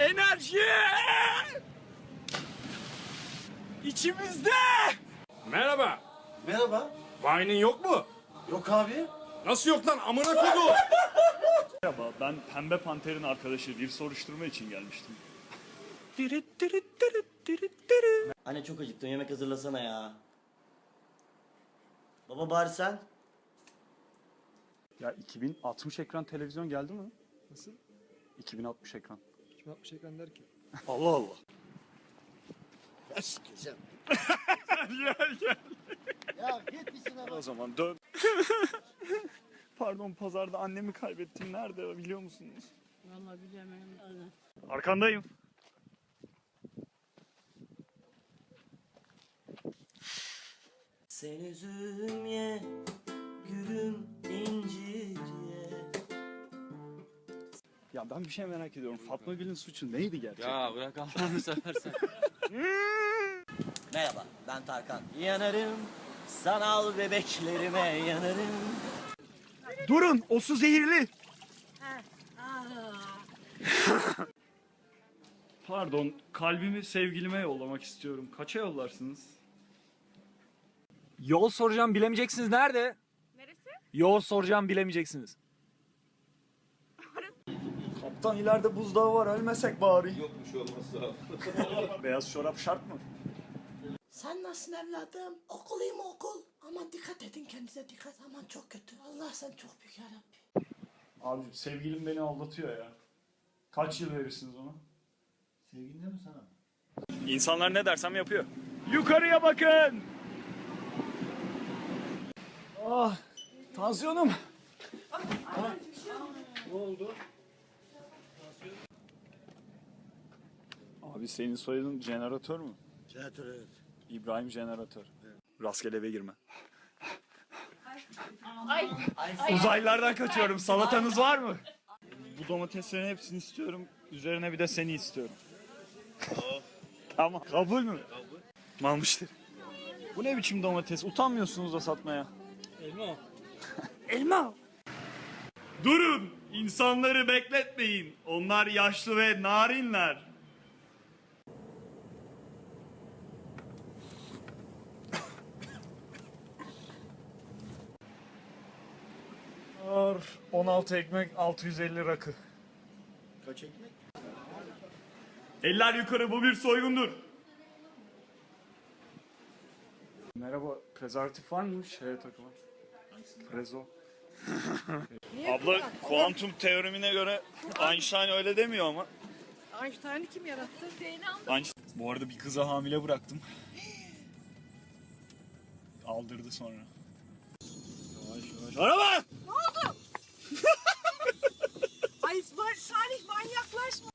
Enerji! İçimizde! Merhaba. Merhaba. Vine'in yok mu? Yok abi. Nasıl yok lan amına kodu? Merhaba, ben Pembe Panter'in arkadaşı bir soruşturma için gelmiştim. Anne çok acıktım yemek hazırlasana ya. Baba bari sen. Ya 2060 ekran televizyon geldi mi? Nasıl? 2060 ekran. 60 ekran der ki. Allah Allah. Ya git bir sınava. O zaman dön. Pardon pazarda annemi kaybettim. Nerede biliyor musunuz? Vallahi bilemem. Arkandayım. Sen üzüm ye, gülüm incir ye. Ya ben bir şey merak ediyorum. Fatma Gül'ün suçu neydi gerçekten? Ya bırak Allah'ını seversen. Merhaba ben Tarkan. Yanarım, sanal bebeklerime yanarım. Durun! O su zehirli! Pardon, kalbimi sevgilime yollamak istiyorum. Kaça yollarsınız? Yol soracağım bilemeyeceksiniz nerede? Neresi? Yol soracağım bilemeyeceksiniz. Kaptan ileride buzdağı var, ölmesek bari. Yok bir şey olmazsa. Beyaz çorap şart mı? Sen nasılsın evladım? Okul iyi mi okul? Aman dikkat edin kendinize dikkat. Aman çok kötü. Allah sen çok büyük yarabbim. Abicim sevgilim beni aldatıyor ya. Kaç yıl verirsiniz ona? Sevgilin mi sana? İnsanlar ne dersem yapıyor. Yukarıya bakın! Ah, tansiyonum. ne oldu? Abi senin soyadın jeneratör mü? Jeneratör evet. İbrahim jeneratör. Rastgele eve girme. Ay. Uzaylılardan kaçıyorum. Salatanız var mı? Bu domateslerin hepsini istiyorum. Üzerine bir de seni istiyorum. tamam. Kabul mü? Kabul. Mal müşteri. Bu ne biçim domates? Utanmıyorsunuz da satmaya. Elma. Elma. Durun! İnsanları bekletmeyin. Onlar yaşlı ve narinler. Ağır 16 ekmek 650 rakı. Kaç ekmek? Eller yukarı bu bir soygundur. Merhaba, prezervatif var mı şeye takılan? Prezo. Abla kuantum teoremine göre Einstein öyle demiyor ama. Einstein'ı kim yarattı? Einstein. Bu arada bir kıza hamile bıraktım. Aldırdı sonra. Yavaş yavaş. Araba! Ay Salih manyaklaşma.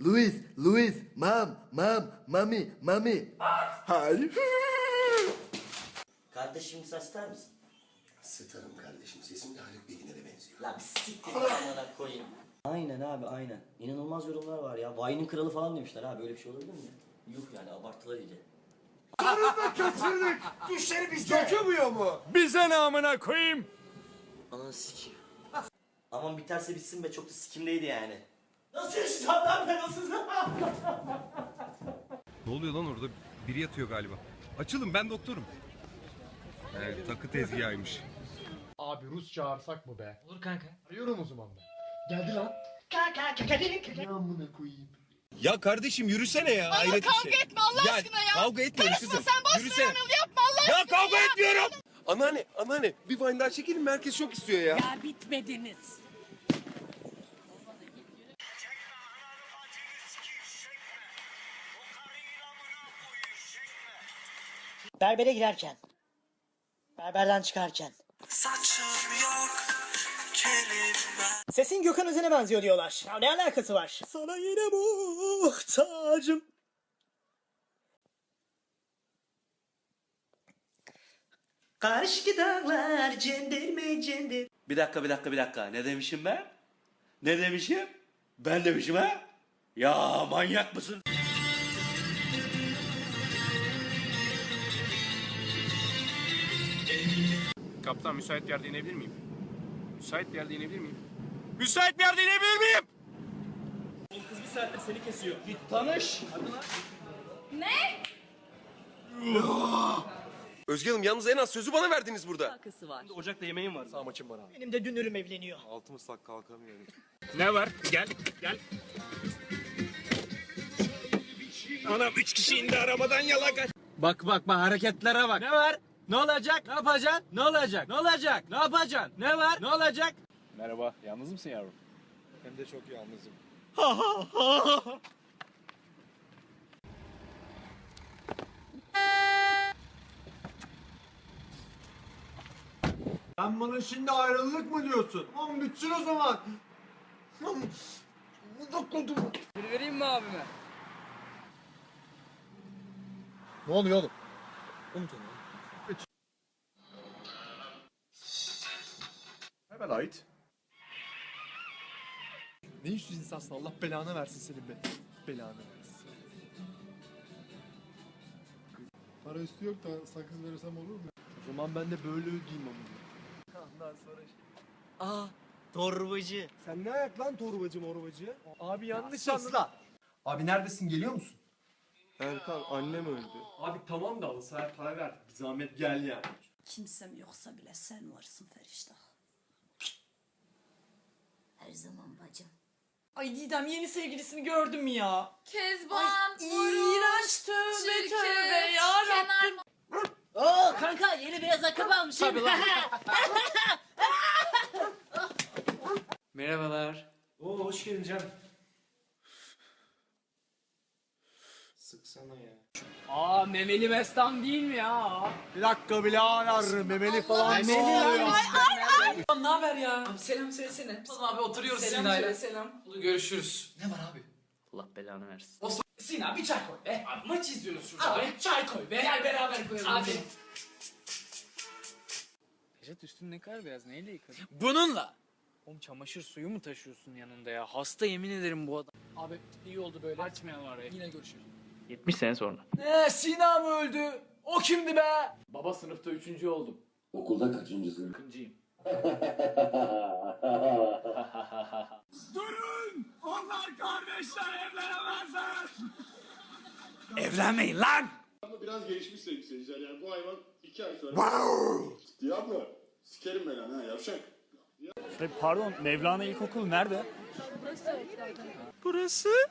Luis, Luis, mam, mam, mami, mami. Hayır. Kardeşim ister misin? Sıtarım kardeşim. Sesim de Haluk Bilginer'e benziyor. Lan bir siktir amına koyayım. Aynen abi aynen. İnanılmaz yorumlar var ya. Vine'in kralı falan demişler ha. Böyle bir şey olabilir mi? Yuh yani abartılar iyice. Bize ne amına koyayım? Ananı sikeyim. Aman biterse bitsin be çok da sikimdeydi yani. Nasıl yaşayacağım lan ben nasıl? Ne oluyor lan orada? Biri yatıyor galiba. Açılın ben doktorum. Evet, takı tezgahıymış. Abi Rus çağırsak mı be? Olur kanka. Arıyorum o zaman ben. Geldi lan. Amına koyayım. Ya kardeşim yürüsene ya. Hayret kavga şey. etme Allah Ya, aşkına ya. Kavga etmiyorum Karışma kızım. sen boş Yürüsene. ver Anıl yapma Allah Ya aşkına kavga etmiyorum. Anneanne, anneanne bir Vine daha çekelim mi? Herkes çok istiyor ya. Ya bitmediniz. Berbere girerken. Berberden çıkarken. Sesin Gökhan Özen'e benziyor diyorlar. Ya ne alakası var? Sana yine muhtacım. Karşı dağlar cenderme cender. Bir dakika bir dakika bir dakika. Ne demişim ben? Ne demişim? Ben demişim ha? Ya manyak mısın? Kaptan müsait bir yerde inebilir miyim? Müsait bir yerde inebilir miyim? Müsait bir yerde inebilir miyim? Kız bir saattir seni kesiyor. Özge Hanım yalnız en az sözü bana verdiniz burada. Ocakta yemeğim var. Sağ maçım var abi. Benim de dünürüm evleniyor. Altı ıslak kalkamıyorum. Ne var? Gel, gel. Anam üç kişi indi arabadan yalaka. Bak bak bak hareketlere bak. Ne var? Ne olacak? Ne yapacaksın? Ne olacak? Ne olacak? Ne yapacaksın? Ne var? Ne olacak? Merhaba. Yalnız mısın yavrum? Hem de çok yalnızım. Sen bana şimdi ayrılık mı diyorsun? Oğlum bitsin o zaman. vereyim mi abime? Ne oluyor oğlum? Ait. Ne yüzsüz insansın Allah belanı versin senin be. Belanı versin. Para üstü yok da sakız verirsem olur mu? O zaman ben de böyle ödeyeyim ama. Ondan sonra Aa torbacı. Sen ne ayak lan torbacı morbacı? Abi yanlış anladın. Abi neredesin geliyor musun? Erkan annem öldü. Abi tamam da alsa para ver. Bir zahmet gel yani. Kimsem yoksa bile sen varsın Feriştah. Her zaman bacım. Ay Didem yeni sevgilisini gördüm mü ya? Kezban, İğrenç tövbe tövbe ya Rabbim. Oo kanka yeni beyaz ayakkabı almışım. Merhabalar. Oo hoş geldin Can. Sıksana ya. Aa memeli mestan değil mi ya? Bir dakika birader memeli falan Memeli ne oluyor? Lan. Ne haber ya? Abi selam söylesene. Tamam abi oturuyoruz Selam Sina'yla. söyle, selam. Görüşürüz. Ne var abi? Allah belanı versin. Osman, Sina bir çay koy be. Abi maç izliyoruz şurada abi, çay koy be. Gel beraber koyalım. Abi. Nejat üstün ne kadar beyaz neyle yıkadın? Bununla. Oğlum çamaşır suyu mu taşıyorsun yanında ya? Hasta yemin ederim bu adam. Abi iyi oldu böyle. Açmayalım arayı. Yine görüşürüz. 70 sene sonra. Ne Sina mı öldü? O kimdi be? Baba sınıfta üçüncü oldum. Okulda kaçıncısın? Kıncıyım. Evlenmeyin lan! Biraz gelişmiş sevgili seyirciler yani bu hayvan iki ay sonra... Wow! Ciddi yapma. Sikerim ben ha yavşak. Pardon Mevlana İlkokulu nerede? Burası?